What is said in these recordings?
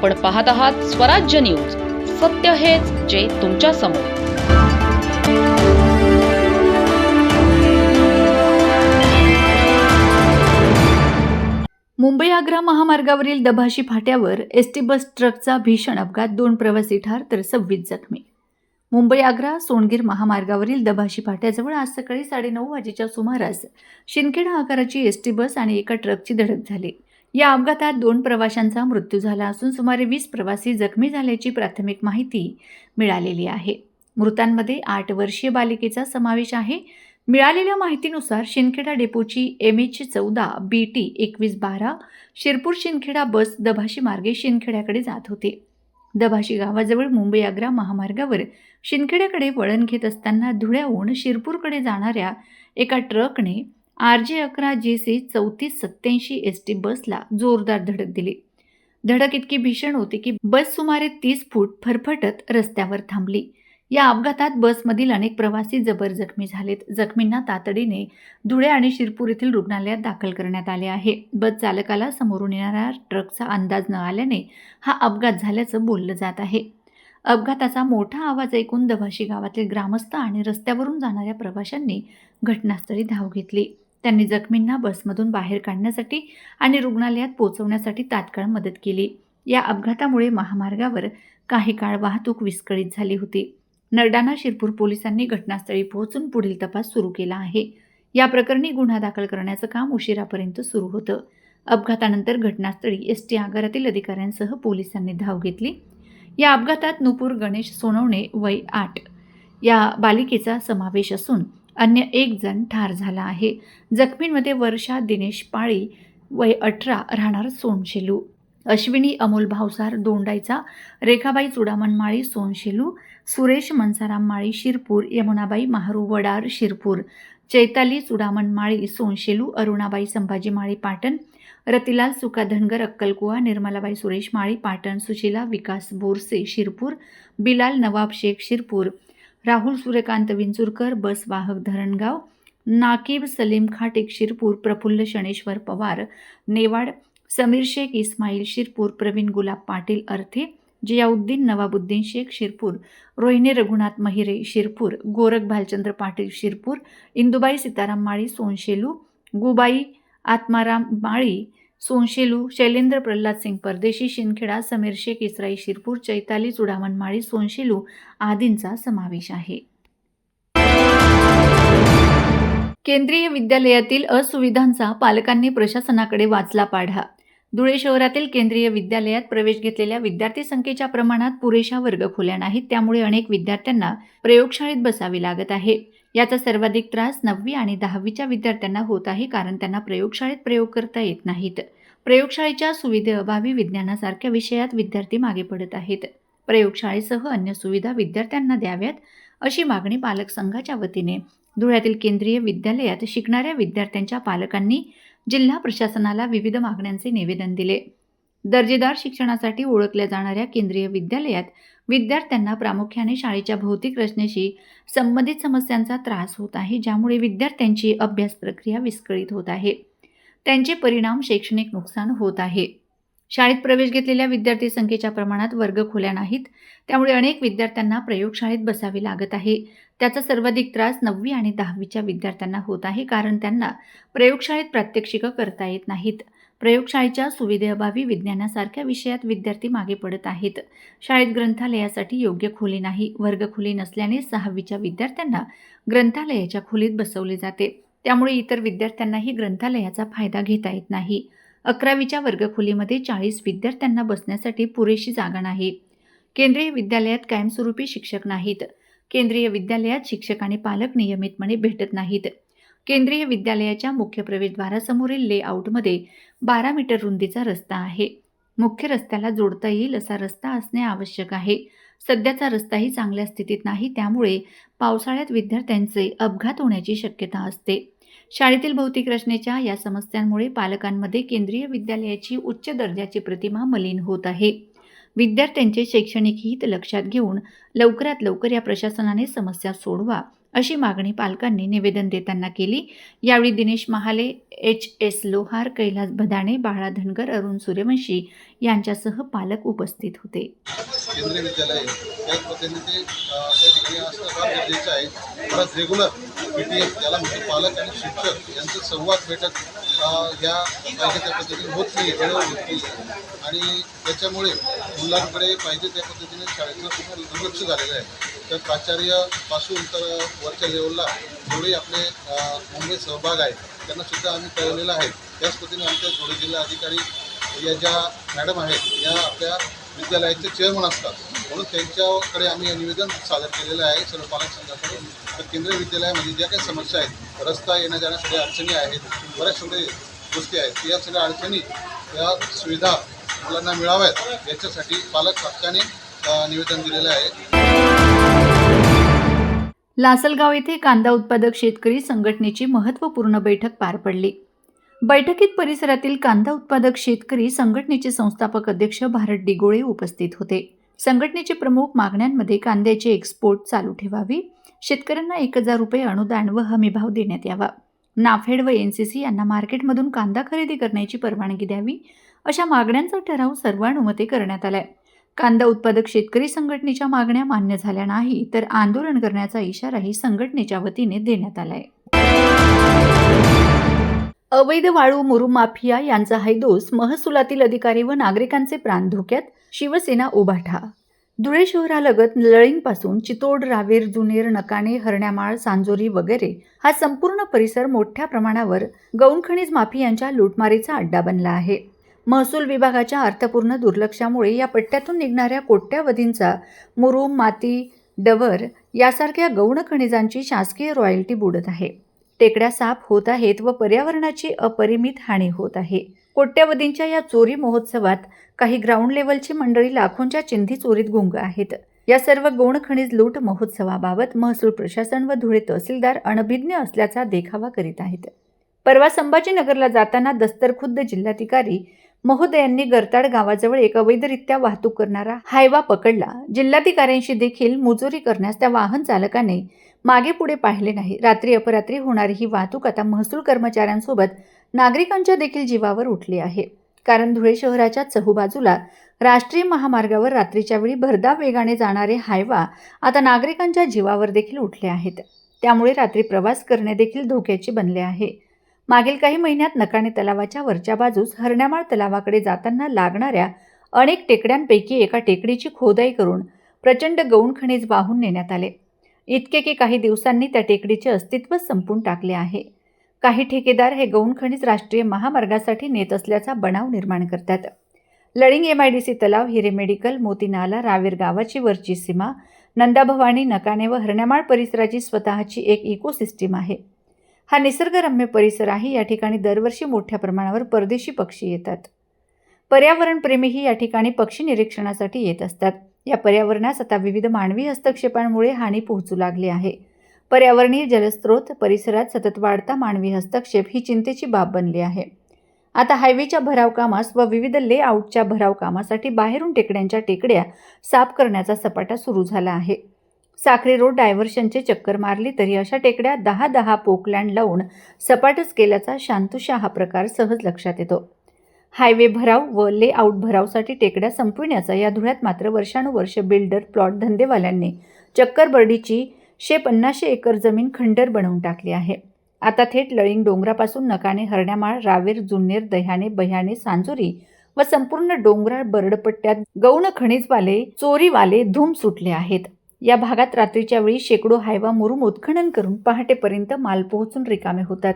आपण पाहत आहात स्वराज्य न्यूज. सत्य हेच जे तुमच्यासमोर. मुंबई आग्रा महामार्गावरील दभाशी फाट्यावर एस टी बस ट्रकचा भीषण अपघात दोन प्रवासी ठार तर सव्वीस जखमी. मुंबई आग्रा सोनगीर महामार्गावरील दभाशी फाट्याजवळ आज सकाळी साडेनऊ वाजेच्या सुमारास शिंदखेडा आकाराची एसटी बस आणि एका ट्रकची धडक झाली. या अपघातात दोन प्रवाशांचा मृत्यू झाला असून सुमारे वीस प्रवासी जखमी झाल्याची प्राथमिक माहिती मिळालेली आहे. मृतांमध्ये आठ वर्षीय बालिकेचा समावेश आहे. मिळालेल्या माहितीनुसार शिंदखेडा डेपोची एम एच चौदा बी टी एकवीस बारा शिरपूर शिंदखेडा बस दभाशी मार्गे शिंदखेड्याकडे जात होते. दभाशी गावाजवळ मुंबई आग्रा महामार्गावर शिंदखेड्याकडे वळण घेत असताना धुळ्याहून शिरपूरकडे जाणाऱ्या एका ट्रकने आर जे अकरा जे सी चौतीस सत्याऐंशी एस टी बसला जोरदार धडक दिली. धडक इतकी भीषण होती की बस सुमारे तीस फूट फरफटत रस्त्यावर थांबली. या अपघातात बसमधील अनेक प्रवासी जबर जखमी झालेत. जखमींना तातडीने धुळे आणि शिरपूर येथील रुग्णालयात दाखल करण्यात आले आहे. बस चालकाला समोरून येणाऱ्या ट्रकचा अंदाज न आल्याने हा अपघात झाल्याचं बोललं जात आहे. अपघाताचा मोठा आवाज ऐकून दभाशी गावातील ग्रामस्थ आणि रस्त्यावरून जाणाऱ्या प्रवाशांनी घटनास्थळी धाव घेतली. त्यांनी जखमींना बसमधून बाहेर काढण्यासाठी आणि रुग्णालयात पोहोचवण्यासाठी तात्काळ मदत केली. या अपघातामुळे महामार्गावर काही काळ वाहतूक विस्कळीत झाली होती. नरडाणा शिरपूर पोलिसांनी घटनास्थळी पोहोचून पुढील तपास सुरू केला आहे. या प्रकरणी गुन्हा दाखल करण्याचं काम उशिरापर्यंत सुरू होतं. अपघातानंतर घटनास्थळी एस टी आगारातील अधिकाऱ्यांसह पोलिसांनी धाव घेतली. या अपघातात नुपूर गणेश सोनवणे वय आठ. या बालिकेचा समावेश असून अन्य एक जण ठार झाला आहे. जखमींमध्ये वर्षा दिनेश पाळी वय अठरा राहणार सोनशेलू. अश्विनी अमोल भावसार दोंडाईचा रेखाबाई चुडामण माळी सोनशेलू सुरेश मनसाराम माळी शिरपूर यमुनाबाई महारू वडार शिरपूर. चैताली चुडामण माळी सोनशेलू अरुणाबाई संभाजी माळी पाटण. रतिलाल सुका धनगर अक्कलकुवा निर्मलाबाई सुरेश माळी पाटण सुशीला विकास बोरसे शिरपूर. बिलाल नवाब शेख शिरपूर. राहुल सूर्यकांत विंचुरकर बस वाहक धरणगाव नाकीब सलीम खाटिक शिरपूर प्रफुल्ल शणेश्वर पवार नेवाड समीर शेख इस्माईल शिरपूर प्रवीण गुलाब पाटील अर्थे जियाउद्दीन नवाबुद्दीन शेख शिरपूर रोहिणी रघुनाथ महिरे शिरपूर गोरख भालचंद्र पाटील शिरपूर इंदुबाई सीताराम माळी सोनशेलू गुबाई आत्माराम माळी सोनशेलू शैलेंद्र प्रल्हाद सिंग परदेशी शिंदखेडा समीर शेख इस्राई शिरपूर चैताली चुडामण माळी सोनशेलू आदींचा समावेश आहे. केंद्रीय विद्यालयातील असुविधांचा पालकांनी प्रशासनाकडे वाचला पाढा. धुळे शहरातील केंद्रीय विद्यालयात प्रवेश घेतलेल्या विद्यार्थी संख्येच्या प्रमाणात पुरेशा वर्गखोल्या नाहीत त्यामुळे अनेक विद्यार्थ्यांना प्रयोगशाळेत बसावे लागत आहे. याचा सर्वाधिक त्रास नववी आणि दहावीच्या विद्यार्थ्यांना होत आहे कारण त्यांना प्रयोगशाळेत प्रयोग करता येत नाहीत. प्रयोगशाळेच्या सुविधेअभावी विज्ञानासारख्या विषयात विद्यार्थी मागे पडत आहेत. प्रयोगशाळेसह अन्य सुविधा विद्यार्थ्यांना द्याव्यात अशी मागणी पालक संघाच्या वतीने. धुळ्यातील केंद्रीय विद्यालयात शिकणाऱ्या विद्यार्थ्यांच्या पालकांनी जिल्हा प्रशासनाला विविध मागण्यांचे निवेदन दिले. दर्जेदार शिक्षणासाठी ओळखल्या जाणाऱ्या केंद्रीय विद्यालयात विद्यार्थ्यांना प्रामुख्याने शाळेच्या भौतिक रचनेशी संबंधित समस्यांचा त्रास होत आहे ज्यामुळे विद्यार्थ्यांची अभ्यास प्रक्रिया विस्कळीत होत आहे. त्यांचे परिणाम शैक्षणिक नुकसान होत आहे. शाळेत प्रवेश घेतलेल्या विद्यार्थी संख्येच्या प्रमाणात वर्ग खोल्या नाहीत त्यामुळे अनेक विद्यार्थ्यांना प्रयोगशाळेत बसावे लागत आहे. त्याचा सर्वाधिक त्रास नववी आणि दहावीच्या विद्यार्थ्यांना होत आहे कारण त्यांना प्रयोगशाळेत प्रात्यक्षिकं करता येत नाहीत. प्रयोगशाळेच्या सुविधेअभावी विज्ञानासारख्या विषयात विद्यार्थी मागे पडत आहेत. शाळेत ग्रंथालयासाठी योग्य खोली नाही वर्गखोली नसल्याने सहावीच्या विद्यार्थ्यांना ग्रंथालयाच्या खोलीत बसवले जाते. त्यामुळे इतर विद्यार्थ्यांनाही ग्रंथालयाचा फायदा घेता येत नाही. अकरावीच्या वर्गखोलीमध्ये चाळीस विद्यार्थ्यांना बसण्यासाठी पुरेशी जागा नाही. केंद्रीय विद्यालयात कायमस्वरूपी शिक्षक नाहीत. केंद्रीय विद्यालयात शिक्षक आणि पालक नियमितपणे भेटत नाहीत. केंद्रीय विद्यालयाच्या मुख्य प्रवेशद्वारासमोरील लेआउटमध्ये बारा मीटर रुंदीचा रस्ता आहे. मुख्य रस्त्याला जोडता येईल असा रस्ता असणे आवश्यक आहे. सध्याचा रस्ताही चांगल्या स्थितीत नाही त्यामुळे पावसाळ्यात विद्यार्थ्यांचे अपघात होण्याची शक्यता असते. शाळेतील भौतिक रचनेच्या या समस्यांमुळे पालकांमध्ये केंद्रीय विद्यालयाची उच्च दर्जाची प्रतिमा मलिन होत आहे. विद्यार्थ्यांचे शैक्षणिक हित लक्षात घेऊन लवकरात लवकर या प्रशासनाने समस्या सोडवा. अशी मागणी पालकांनी निवेदन देताना केली. यावेळी दिनेश महाले एच. एस. लोहार कैलास भदाणे बाळा धनगर अरुण सूर्यवंशी यांच्यासह पालक उपस्थित होते. केंद्रीय विद्यालय त्याच पद्धतीने ते रेग्युलर पी पालक आणि शिक्षक यांचं संवाद बैठक ह्या या पाहिजे त्या पद्धतीने होत नाही हळूहळू होत नाही. आणि त्याच्यामुळे मुलांकडे पाहिजे त्या पद्धतीने शाळेचं पूर्ण दुर्लक्ष झालेलं आहे. तर प्राचार्यपासून तर वरच्या लेवलला जेवढे आपले मुंबई सहभाग आहेत त्यांनासुद्धा आम्ही कळवलेलं आहे. त्याच पद्धतीने आमच्या धुळे जिल्हा अधिकारी या ज्या मॅडम आहेत या आपल्या विद्यालयाचे चेअरमन असतात. म्हणून त्यांच्याकडे आम्ही निवेदन सादर केलेलं आहे सर्व पालक संघाकडून. तर केंद्रीय विद्यालयामध्ये ज्या काही समस्या आहेत रस्ता येण्या जाण्यासाठी अडचणी आहेत बऱ्याच सगळे गोष्टी आहेत या सगळ्या अडचणी या सुविधा मुलांना मिळाव्यात याच्यासाठी पालक हक्काने निवेदन दिलेलं आहे. लासलगाव येथे कांदा उत्पादक शेतकरी संघटनेची महत्त्वपूर्ण बैठक पार पडली. बैठकीत परिसरातील कांदा उत्पादक शेतकरी संघटनेचे संस्थापक अध्यक्ष भारत डिगोळे उपस्थित होते. संघटनेचे प्रमुख मागण्यांमध्ये कांद्याचे एक्सपोर्ट चालू ठेवावी शेतकऱ्यांना एक हजार रुपये अनुदान व हमीभाव देण्यात यावा. नाफेड व एन सी सी यांना मार्केटमधून कांदा खरेदी करण्याची परवानगी द्यावी अशा मागण्यांचा ठराव सर्वानुमते करण्यात आलाय. कांदा उत्पादक शेतकरी संघटनेच्या मागण्या मान्य झाल्या नाही तर आंदोलन करण्याचा इशाराही संघटनेच्या वतीने देण्यात आलाय. अवैध वाळू मुरू माफिया यांचा हैदोस महसुलातील अधिकारी व नागरिकांचे प्राण धोक्यात शिवसेना उभाठा धुळे शहरालगत लळींपासून चितोड रावेर जुनेर नकाणे हरण्यामाळ सांजोरी वगैरे हा संपूर्ण परिसर मोठ्या प्रमाणावर गौण खनिज माफियांच्या लुटमारीचा अड्डा बनला आहे. महसूल विभागाच्या अर्थपूर्ण दुर्लक्षामुळे या पट्ट्यातून निघणाऱ्या कोट्यावधींचा मुरुम माती डवर यासारख्या गौण खनिजांची शासकीय रॉयल्टी बुडत आहे. टेकड्या साफ होत आहेत व पर्यावरणाची अपरिमित हानी होत आहे. कोट्यावधींच्या या चोरी महोत्सवात काही ग्राउंड लेवलची मंडळी लाखोंच्या चिंधी चोरीत गुंग आहेत. या सर्व गौण खनिज लूट महोत्सवाबाबत महसूल प्रशासन व धुळे तहसीलदार अनभिज्ञ असल्याचा देखावा करीत आहेत. परवा संभाजीनगरला जाताना दस्तरखुद्द जिल्हाधिकारी महोदयांनी गरताड गावाजवळ एक अवैधरित्या वाहतूक करणारा हायवा पकडला. जिल्हाधिकाऱ्यांशी देखील मुजोरी करण्यास त्या वाहन चालकाने मागे पुढे पाहिले नाही. रात्री अपरात्री होणारी ही वाहतूक आता महसूल कर्मचाऱ्यांसोबत नागरिकांच्या देखील जीवावर उठली आहे. कारण धुळे शहराच्या चहूबाजूला राष्ट्रीय महामार्गावर रात्रीच्या वेळी भरधाव वेगाने जाणारे हायवा आता नागरिकांच्या जीवावर देखील उठले आहेत. त्यामुळे रात्री प्रवास करणे देखील धोक्याचे बनले आहे. मागील काही महिन्यात नकाणे तलावाच्या वरच्या बाजूस हरण्यामाळ तलावाकडे जाताना लागणाऱ्या अनेक टेकड्यांपैकी एका टेकडीची खोदाई करून प्रचंड गौण खनिज वाहून नेण्यात आले. इतके की काही दिवसांनी त्या टेकडीचे अस्तित्व संपून टाकले आहे. काही ठेकेदार हे गौण खनिज राष्ट्रीय महामार्गासाठी नेत असल्याचा बनाव निर्माण करतात. Laling M I D C तलाव हिरे मेडिकल मोतीनाला रावेर गावाची वरची सीमा नंदाभवानी नकाणे व हरण्यामाळ परिसराची स्वतःची एक इकोसिस्टीम आहे. हा निसर्गरम्य परिसर आहे या ठिकाणी दरवर्षी मोठ्या प्रमाणावर परदेशी पक्षी येतात. पर्यावरणप्रेमीही या ठिकाणी पक्षी निरीक्षणासाठी येत असतात. या पर्यावरणास आता विविध मानवी हस्तक्षेपांमुळे हानी पोहोचू लागली आहे. पर्यावरणीय जलस्रोत परिसरात सतत वाढता मानवी हस्तक्षेप ही चिंतेची बाब बनली आहे. आता हायवेच्या भराव कामास व विविध लेआउटच्या भराव कामासाठी बाहेरून टेकड्यांच्या टेकड्या साफ करण्याचा सपाटा सुरू झाला आहे. साखरी रोड डायव्हर्शनचे चक्कर मारली तरी अशा टेकड्या दहा दहा पोकलँड लावून सपाटच केल्याचा शांतुशा हा प्रकार सहज लक्षात येतो. हायवे भराव व लेआउट भरावसाठी टेकड्या संपविण्याचा या धुळ्यात मात्र वर्षानुवर्ष बिल्डर प्लॉट धंदेवाल्यांनी चक्करबर्डीची शे पन्नासशे एकर जमीन खंडर बनवून टाकली आहे. आता थेट लळिंग डोंगरापासून नकाने हरण्यामाळ रावेर जुन्नेर दह्याने बह्याने सांजुरी व संपूर्ण डोंगराळ बरडपट्ट्यात गौण खनिजवाले चोरीवाले धूम सुटले आहेत. या भागात रात्रीच्या वेळी शेकडो हायवा मुरुम उत्खनन करून पहाटेपर्यंत माल पोहोचून रिकामे होतात.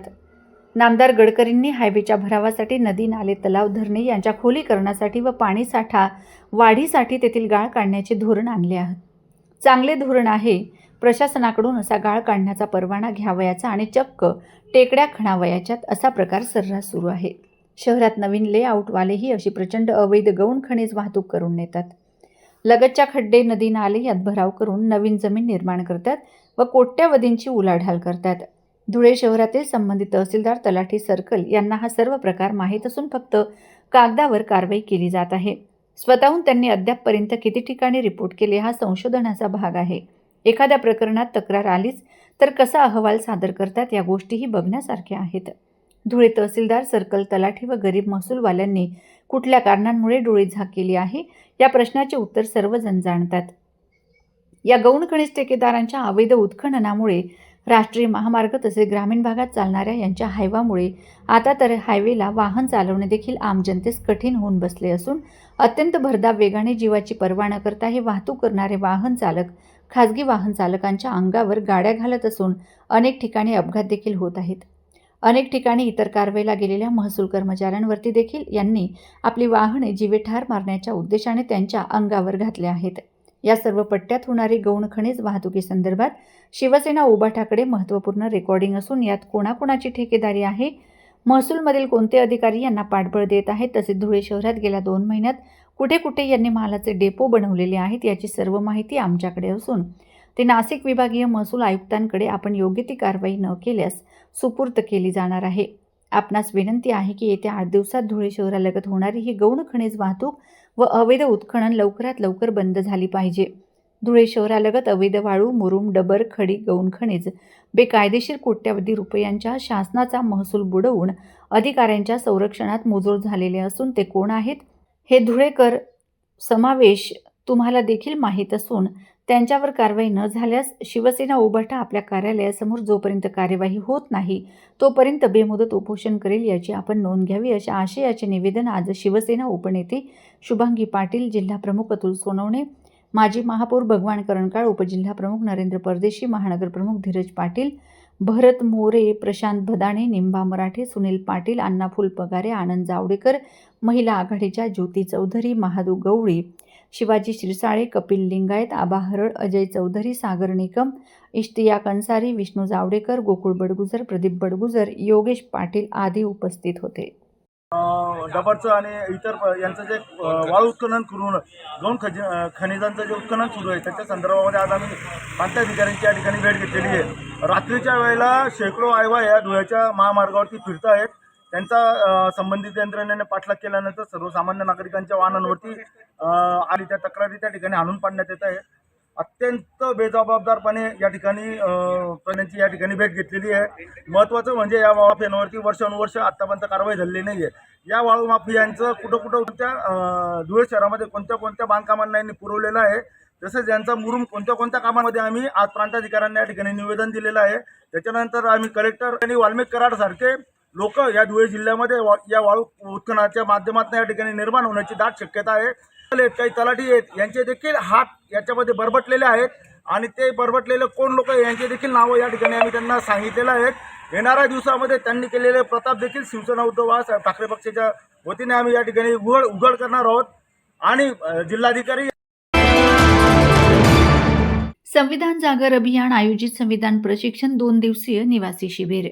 नामदार गडकरींनी हायवेच्या भरावासाठी नदी नाले तलाव धरणे यांच्या खोलीकरणासाठी व पाणीसाठा वाढीसाठी तेथील गाळ काढण्याचे धोरण आणले आहे. चांगले धोरण आहे. प्रशासनाकडून असा गाळ काढण्याचा परवाना घ्यावयाचा आणि चक्क टेकड्या खणावयाच्यात असा प्रकार सर्रास सुरू आहे. शहरात नवीन लेआउटवालेही अशी प्रचंड अवैध गौण खनिज वाहतूक करून नेतात. लगतच्या खड्डे नदी नाले यात भराव करून नवीन जमीन निर्माण करतात व कोट्यावधींची उलाढाल करतात. धुळे शहरातील संबंधित तहसीलदार तलाठी सर्कल यांना हा सर्व प्रकार माहीत असून फक्त कागदावर कारवाई केली जात आहे. स्वतःहून त्यांनी अद्यापपर्यंत किती ठिकाणी रिपोर्ट केले हा संशोधनाचा भाग आहे. एखाद्या प्रकरणात तक्रार आलीच तर कसा अहवाल सादर करतात या गोष्टीही बघण्यासारख्या आहेत. धुळे तहसीलदार सर्कल तलाठी व गरीब महसूलवाल्यांनी कुठल्या कारणांमुळे डोळे झाक केली आहे या प्रश्नाचे उत्तर सर्वजण जाणतात. या गौण खनिज ठेकेदारांच्या अवैध उत्खननामुळे राष्ट्रीय महामार्ग तसेच ग्रामीण भागात चालणाऱ्या यांच्या हायवामुळे आता तर हायवेला वाहन चालवणे देखील आम जनतेस कठीण होऊन बसले असून अत्यंत भरधाव वेगाने जीवाची पर्वा न करता हे वाहतूक करणारे वाहन चालक खाजगी वाहन चालकांच्या अंगावर गाड्या घालत असून अनेक ठिकाणी अपघात देखील होत आहेत. अनेक ठिकाणी इतर कारवाईला गेलेल्या महसूल कर्मचाऱ्यांवरती देखील यांनी आपली वाहने जीवे ठार मारण्याच्या उद्देशाने त्यांच्या अंगावर घातल्या आहेत. या सर्व पट्ट्यात होणारी गौण खनिज वाहतुकीसंदर्भात शिवसेना उबाठाकडे महत्त्वपूर्ण रेकॉर्डिंग असून यात कोणाकोणाची ठेकेदारी आहे? महसूलमधील कोणते अधिकारी यांना पाठबळ देत आहेत? तसेच धुळे शहरात गेल्या दोन महिन्यात कुठे कुठे यांनी मालाचे डेपो बनवलेले आहेत याची सर्व माहिती आमच्याकडे असून ते नाशिक विभागीय महसूल आयुक्तांकडे आपण योग्य ती कारवाई न केल्यास सुपूर्त केली जाणार आहे. आपणास विनंती आहे की येत्या आठ दिवसात धुळे शहरालगत होणारी ही गौण खनिज वाहतूक व अवैध उत्खनन लवकरात लवकर बंद झाली पाहिजे. धुळे शहरालगत अवैध वाळू मुरुम डबर खडी गौण खनिज बेकायदेशीर कोट्यावधी रुपयांच्या शासनाचा महसूल बुडवून अधिकाऱ्यांच्या संरक्षणात मुजोर झालेले असून ते कोण आहेत? हे धुळेकर समावेश तुम्हाला देखील माहीत असून त्यांच्यावर कारवाई न झाल्यास शिवसेना उभाटा आपल्या कार्यालयासमोर जोपर्यंत कार्यवाही होत नाही तोपर्यंत बेमुदत उपोषण करेल याची आपण नोंद घ्यावी अशा आशयाचे निवेदन आज शिवसेना उपनेते शुभांगी पाटील जिल्हाप्रमुख अतुल सोनवणे माजी महापौर भगवान करणकाळ उपजिल्हाप्रमुख नरेंद्र परदेशी महानगरप्रमुख धीरज पाटील भरत मोरे प्रशांत भदाणे निंबा मराठे सुनील पाटील अण्णा फुलपगारे आनंद जावडेकर महिला आघाडीच्या ज्योती चौधरी महादू गवळी शिवाजी शिरसाळे कपिल लिंगायत आबा हरळ अजय चौधरी सागर निकम इश्तियाक अन्सारी विष्णू जावडेकर गोकुळ बडगुजर प्रदीप बडगुजर योगेश पाटील आदी उपस्थित होते. डबरचं आणि इतर यांचं जे वाळू उत्खनन करून दोन खज खनिजांचं जे उत्खनन सुरू आहे त्याच्या संदर्भामध्ये आज आम्ही प्रांताधिकाऱ्यांची या ठिकाणी भेट घेतलेली आहे. रात्रीच्या वेळेला शेकडो आयवा या धुळ्याच्या महामार्गावरती फिरत आहेत त्यांचा संबंधित यंत्रणेने पाठलाग केल्यानंतर सर्वसामान्य नागरिकांच्या वाहनांवरती आली त्या तक्रारी त्या ठिकाणी आणून पाडण्यात येत आहे. अत्यंत बेजबाबदारपणे या ठिकाणी प्राण्यांची या ठिकाणी भेट घेतलेली आहे. महत्त्वाचं म्हणजे या वाळूफेनवरती वर्षानुवर्ष आत्तापर्यंत कारवाई झालेली नाही आहे या वाळू माफियांचं कुठं कुठं कोणत्या धुळे शहरामध्ये कोणत्या कोणत्या बांधकामांना यांनी पुरवलेलं आहे तसेच यांचा मुरुम कोणत्या कोणत्या कामामध्ये आम्ही आज प्रांताधिकाऱ्यांना या ठिकाणी निवेदन दिलेलं आहे त्याच्यानंतर आम्ही कलेक्टर आणि वाल्मिक कराडसारखे लोक या धुळे जिल्ह्यामध्ये वा- या वाळू उत्खननाच्या माध्यमातून या ठिकाणी निर्माण होण्याची दाट शक्यता आहे. काही तलाठी आहेत यांचे देखील हात याच्यामध्ये बरबटलेले आहेत आणि ते बरबटलेले कोण लोक यांचे देखील नावं या ठिकाणी आम्ही त्यांना सांगितलेलं आहेत येणाऱ्या दिवसामध्ये त्यांनी केलेले प्रताप देखील शिवसेना उद्धव बाळासाहेब ठाकरे पक्षाच्या वतीने आम्ही या ठिकाणी उघड उघड करणार आहोत. आणि जिल्हाधिकारी संविधान जागर अभियान आयोजित संविधान प्रशिक्षण दोन दिवसीय निवासी शिबिर.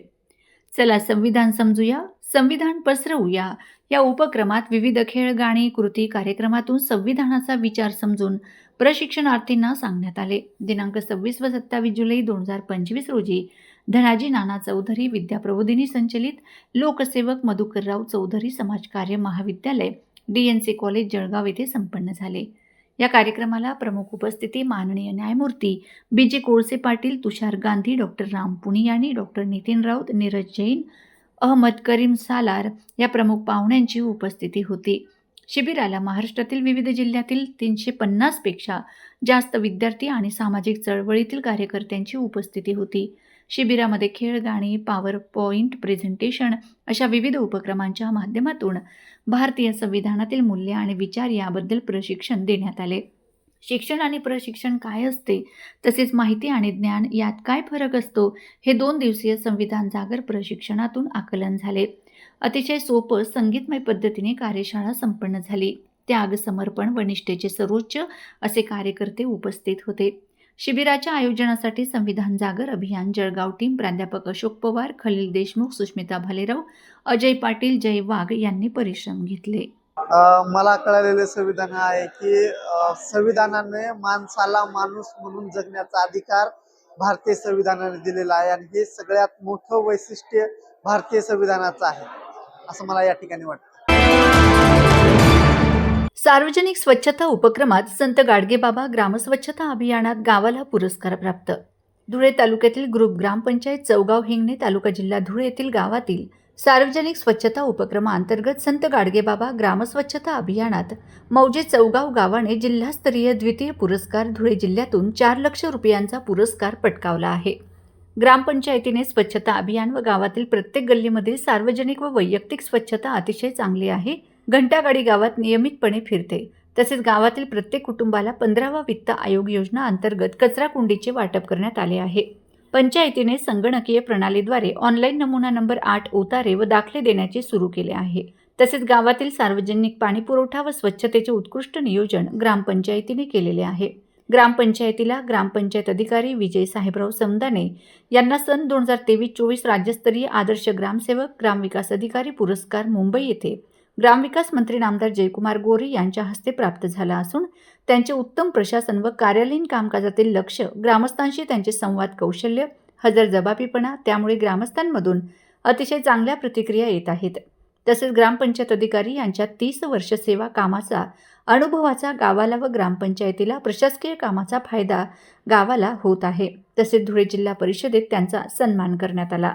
चला संविधान समजूया संविधान पसरवूया. या उपक्रमात विविध खेळ गाणी कृती कार्यक्रमातून संविधानाचा विचार समजून प्रशिक्षणार्थींना सांगण्यात आले. दिनांक सव्वीस व सत्तावीस जुलै दोन हजार पंचवीस रोजी धनाजी नाना चौधरी विद्याप्रबोधिनी संचलित लोकसेवक मधुकरराव चौधरी समाजकार्य महाविद्यालय D N C college Jalgaon येथे संपन्न झाले. या कार्यक्रमाला प्रमुख उपस्थिती माननीय न्यायमूर्ती B J Kolse Patil Tushar Gandhi doctor Ram Puniyani doctor Nitin Raut Neeraj Jain Ahmad Karim Salar या प्रमुख पाहुण्यांची उपस्थिती होती. शिबिराला महाराष्ट्रातील विविध जिल्ह्यातील तीनशे पन्नासपेक्षा जास्त विद्यार्थी आणि सामाजिक चळवळीतील कार्यकर्त्यांची उपस्थिती होती. शिबिरामध्ये खेळ गाणी पॉवर पॉईंट प्रेझेंटेशन अशा विविध उपक्रमांच्या माध्यमातून भारतीय संविधानातील मूल्य आणि विचार याबद्दल प्रशिक्षण देण्यात आले. शिक्षण आणि प्रशिक्षण काय असते? तसेच माहिती आणि ज्ञान यात काय फरक असतो? हे दोन दिवसीय संविधान जागर प्रशिक्षणातून आकलन झाले. अतिशय सोपं संगीतमय पद्धतीने कार्यशाळा संपन्न झाली. त्याग समर्पण व निष्ठेचे सर्वोच्च असे कार्यकर्ते उपस्थित होते. शिबिराच्या आयोजनासाठी संविधान जागर अभियान जळगाव टीम प्राध्यापक अशोक पवार खलील देशमुख सुष्मिता भालेराव अजय पाटील जय वाघ यांनी परिश्रम घेतले. मला कळलेले संविधान आहे की संविधानाने माणसाला माणूस म्हणून जगण्याचा अधिकार भारतीय संविधानाने दिलेला आहे आणि हे सगळ्यात मोठं वैशिष्ट्य भारतीय संविधानाचं आहे असं मला या ठिकाणी वाटतं. सार्वजनिक स्वच्छता उपक्रमात संत गाडगेबाबा ग्रामस्वच्छता अभियानात गावाला पुरस्कार प्राप्त. धुळे तालुक्यातील ग्रुप ग्रामपंचायत चौगाव हिंगणे तालुका जिल्हा धुळे येथील गावातील सार्वजनिक स्वच्छता उपक्रमाअंतर्गत संत गाडगेबाबा ग्रामस्वच्छता अभियानात मौजे चौगाव गावाने जिल्हास्तरीय द्वितीय पुरस्कार धुळे जिल्ह्यातून चार लक्ष रुपयांचा पुरस्कार पटकावला आहे. ग्रामपंचायतीने स्वच्छता अभियान व गावातील प्रत्येक गल्लीमधील सार्वजनिक व वैयक्तिक स्वच्छता अतिशय चांगली आहे. घंटागाडी गावात नियमितपणे फिरते. तसेच गावातील प्रत्येक कुटुंबाला पंधरावा वित्त आयोग योजना अंतर्गत कचरा कुंडीचे वाटप करण्यात आले आहे. पंचायतीने संगणकीय प्रणालीद्वारे ऑनलाईन नमुना नंबर आठ उतारे व दाखले देण्याचे सुरू केले आहे. तसेच गावातील सार्वजनिक पाणीपुरवठा व स्वच्छतेचे उत्कृष्ट नियोजन ग्रामपंचायतीने केलेले आहे. ग्रामपंचायतीला ग्रामपंचायत अधिकारी विजय साहेबराव समदाने यांना सन दोन हजार तेवीस चोवीस राज्यस्तरीय आदर्श ग्रामसेवक ग्रामविकास अधिकारी पुरस्कार मुंबई येथे ग्रामविकास मंत्री नामदार जयकुमार गोरे यांच्या हस्ते प्राप्त झाला असून त्यांचे उत्तम प्रशासन व कार्यालयीन कामकाजातील लक्ष ग्रामस्थांशी त्यांचे संवाद कौशल्य हजरजबाबीपणा त्यामुळे ग्रामस्थांमधून अतिशय चांगल्या प्रतिक्रिया येत आहेत. तसेच ग्रामपंचायत अधिकारी यांच्या तीस वर्ष सेवा कामाचा अनुभवाचा गावाला व ग्रामपंचायतीला प्रशासकीय कामाचा फायदा गावाला होत आहे. तसेच धुळे जिल्हा परिषदेत त्यांचा सन्मान करण्यात आला.